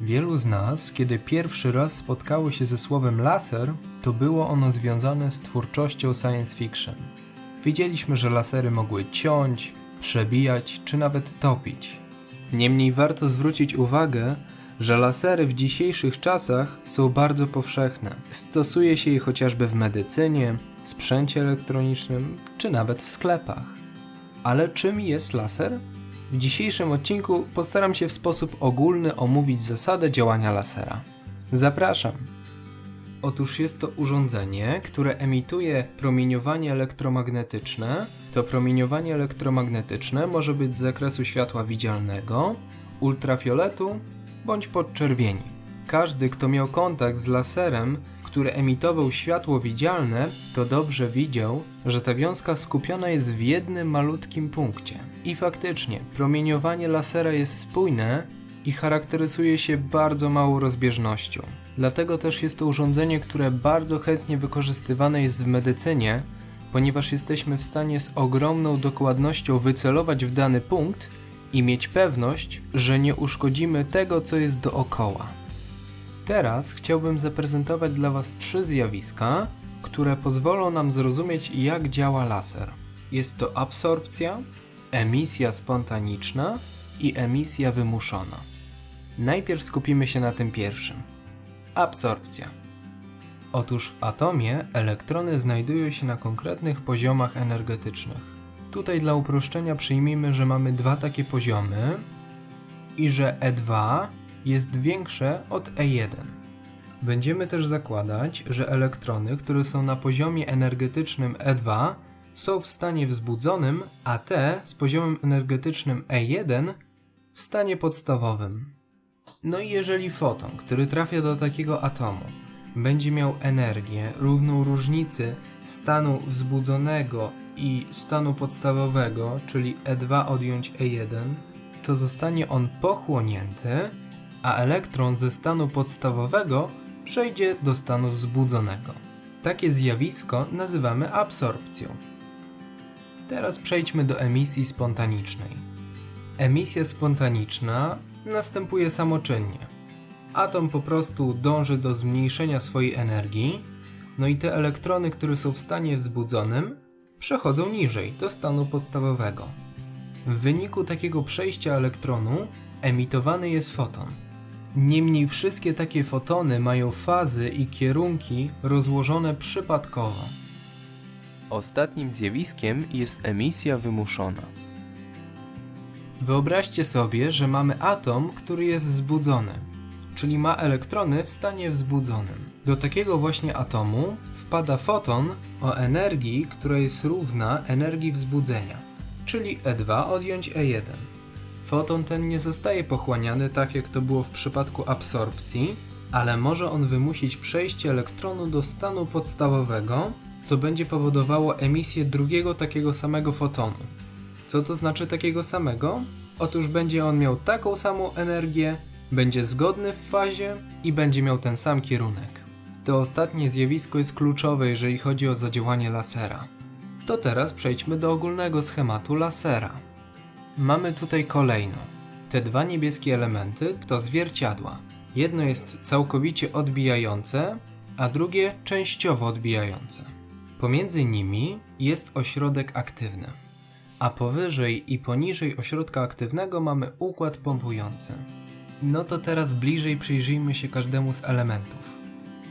Wielu z nas, kiedy pierwszy raz spotkało się ze słowem laser, to było ono związane z twórczością science fiction. Wiedzieliśmy, że lasery mogły ciąć, przebijać czy nawet topić. Niemniej warto zwrócić uwagę, że lasery w dzisiejszych czasach są bardzo powszechne. Stosuje się je chociażby w medycynie, sprzęcie elektronicznym czy nawet w sklepach. Ale czym jest laser? W dzisiejszym odcinku postaram się w sposób ogólny omówić zasadę działania lasera. Zapraszam! Otóż jest to urządzenie, które emituje promieniowanie elektromagnetyczne. To promieniowanie elektromagnetyczne może być z zakresu światła widzialnego, ultrafioletu bądź podczerwieni. Każdy, kto miał kontakt z laserem, który emitował światło widzialne, to dobrze widział, że ta wiązka skupiona jest w jednym malutkim punkcie. I faktycznie, promieniowanie lasera jest spójne i charakteryzuje się bardzo małą rozbieżnością. Dlatego też jest to urządzenie, które bardzo chętnie wykorzystywane jest w medycynie, ponieważ jesteśmy w stanie z ogromną dokładnością wycelować w dany punkt i mieć pewność, że nie uszkodzimy tego, co jest dookoła. Teraz chciałbym zaprezentować dla Was trzy zjawiska, które pozwolą nam zrozumieć, jak działa laser. Jest to absorpcja, emisja spontaniczna i emisja wymuszona. Najpierw skupimy się na tym pierwszym. Absorpcja. Otóż w atomie elektrony znajdują się na konkretnych poziomach energetycznych. Tutaj dla uproszczenia przyjmijmy, że mamy dwa takie poziomy i że E2 jest większe od E1. Będziemy też zakładać, że elektrony, które są na poziomie energetycznym E2 są w stanie wzbudzonym, a te z poziomem energetycznym E1 w stanie podstawowym. No i jeżeli foton, który trafia do takiego atomu, będzie miał energię równą różnicy stanu wzbudzonego i stanu podstawowego, czyli E2 odjąć E1, to zostanie on pochłonięty, a elektron ze stanu podstawowego przejdzie do stanu wzbudzonego. Takie zjawisko nazywamy absorpcją. Teraz przejdźmy do emisji spontanicznej. Emisja spontaniczna następuje samoczynnie. Atom po prostu dąży do zmniejszenia swojej energii, no i te elektrony, które są w stanie wzbudzonym, przechodzą niżej, do stanu podstawowego. W wyniku takiego przejścia elektronu emitowany jest foton. Niemniej wszystkie takie fotony mają fazy i kierunki rozłożone przypadkowo. Ostatnim zjawiskiem jest emisja wymuszona. Wyobraźcie sobie, że mamy atom, który jest wzbudzony, czyli ma elektrony w stanie wzbudzonym. Do takiego właśnie atomu wpada foton o energii, która jest równa energii wzbudzenia, czyli E2 odjąć E1. Foton ten nie zostaje pochłaniany tak jak to było w przypadku absorpcji, ale może on wymusić przejście elektronu do stanu podstawowego, co będzie powodowało emisję drugiego takiego samego fotonu. Co to znaczy takiego samego? Otóż będzie on miał taką samą energię, będzie zgodny w fazie i będzie miał ten sam kierunek. To ostatnie zjawisko jest kluczowe, jeżeli chodzi o zadziałanie lasera. To teraz przejdźmy do ogólnego schematu lasera. Mamy tutaj kolejno. Te dwa niebieskie elementy to zwierciadła. Jedno jest całkowicie odbijające, a drugie częściowo odbijające. Pomiędzy nimi jest ośrodek aktywny, a powyżej i poniżej ośrodka aktywnego mamy układ pompujący. No to teraz bliżej przyjrzyjmy się każdemu z elementów.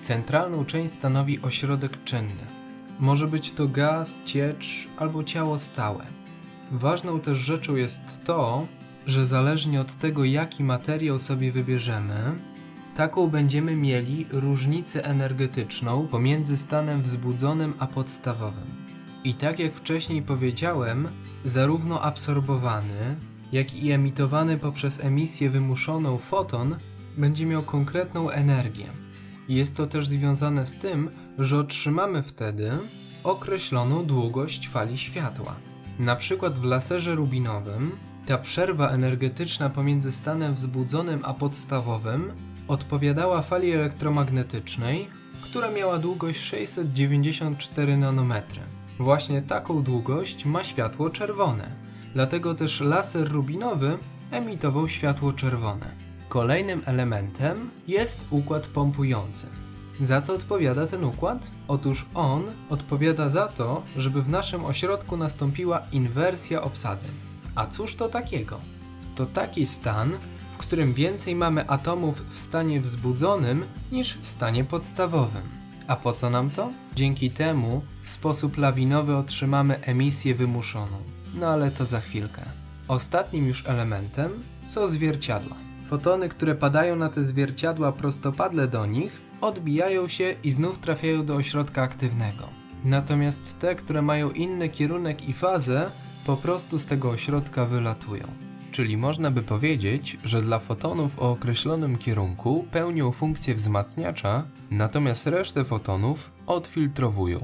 Centralną część stanowi ośrodek czynny. Może być to gaz, ciecz albo ciało stałe. Ważną też rzeczą jest to, że zależnie od tego, jaki materiał sobie wybierzemy, taką będziemy mieli różnicę energetyczną pomiędzy stanem wzbudzonym a podstawowym. I tak jak wcześniej powiedziałem, zarówno absorbowany, jak i emitowany poprzez emisję wymuszoną foton będzie miał konkretną energię. Jest to też związane z tym, że otrzymamy wtedy określoną długość fali światła. Na przykład w laserze rubinowym ta przerwa energetyczna pomiędzy stanem wzbudzonym a podstawowym odpowiadała fali elektromagnetycznej, która miała długość 694 nanometry. Właśnie taką długość ma światło czerwone. Dlatego też laser rubinowy emitował światło czerwone. Kolejnym elementem jest układ pompujący. Za co odpowiada ten układ? Otóż on odpowiada za to, żeby w naszym ośrodku nastąpiła inwersja obsadzeń. A cóż to takiego? To taki stan, w którym więcej mamy atomów w stanie wzbudzonym niż w stanie podstawowym. A po co nam to? Dzięki temu w sposób lawinowy otrzymamy emisję wymuszoną. No ale to za chwilkę. Ostatnim już elementem są zwierciadła. Fotony, które padają na te zwierciadła prostopadle do nich, odbijają się i znów trafiają do ośrodka aktywnego. Natomiast te, które mają inny kierunek i fazę, po prostu z tego ośrodka wylatują. Czyli można by powiedzieć, że dla fotonów o określonym kierunku pełnią funkcję wzmacniacza, natomiast resztę fotonów odfiltrowują.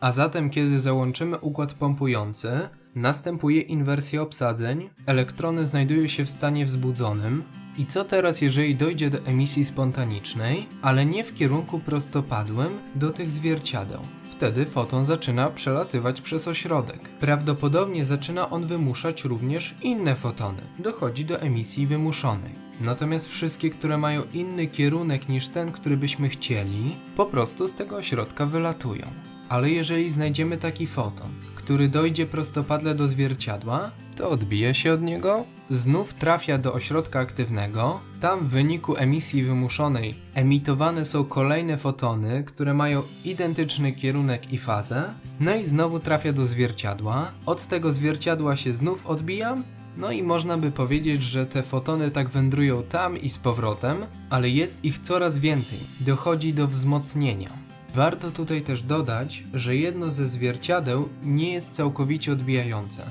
A zatem, kiedy załączymy układ pompujący, następuje inwersja obsadzeń, elektrony znajdują się w stanie wzbudzonym. I co teraz, jeżeli dojdzie do emisji spontanicznej, ale nie w kierunku prostopadłym do tych zwierciadeł? Wtedy foton zaczyna przelatywać przez ośrodek. Prawdopodobnie zaczyna on wymuszać również inne fotony. Dochodzi do emisji wymuszonej. Natomiast wszystkie, które mają inny kierunek niż ten, który byśmy chcieli, po prostu z tego ośrodka wylatują. Ale jeżeli znajdziemy taki foton, który dojdzie prostopadle do zwierciadła, to odbija się od niego, znów trafia do ośrodka aktywnego, tam w wyniku emisji wymuszonej emitowane są kolejne fotony, które mają identyczny kierunek i fazę, no i znowu trafia do zwierciadła, od tego zwierciadła się znów odbija, no i można by powiedzieć, że te fotony tak wędrują tam i z powrotem, ale jest ich coraz więcej, dochodzi do wzmocnienia. Warto tutaj też dodać, że jedno ze zwierciadeł nie jest całkowicie odbijające.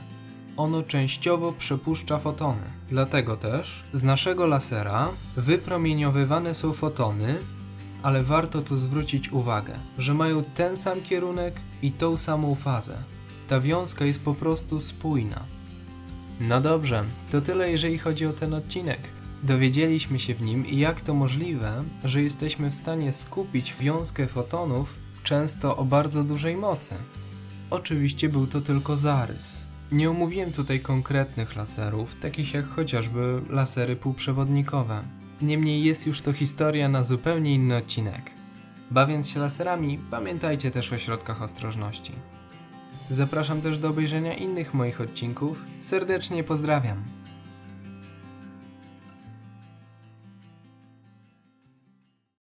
Ono częściowo przepuszcza fotony. Dlatego też z naszego lasera wypromieniowywane są fotony, ale warto tu zwrócić uwagę, że mają ten sam kierunek i tą samą fazę. Ta wiązka jest po prostu spójna. No dobrze, to tyle jeżeli chodzi o ten odcinek. Dowiedzieliśmy się w nim, jak to możliwe, że jesteśmy w stanie skupić wiązkę fotonów często o bardzo dużej mocy. Oczywiście był to tylko zarys. Nie omówiłem tutaj konkretnych laserów, takich jak chociażby lasery półprzewodnikowe. Niemniej jest już to historia na zupełnie inny odcinek. Bawiąc się laserami, pamiętajcie też o środkach ostrożności. Zapraszam też do obejrzenia innych moich odcinków. Serdecznie pozdrawiam.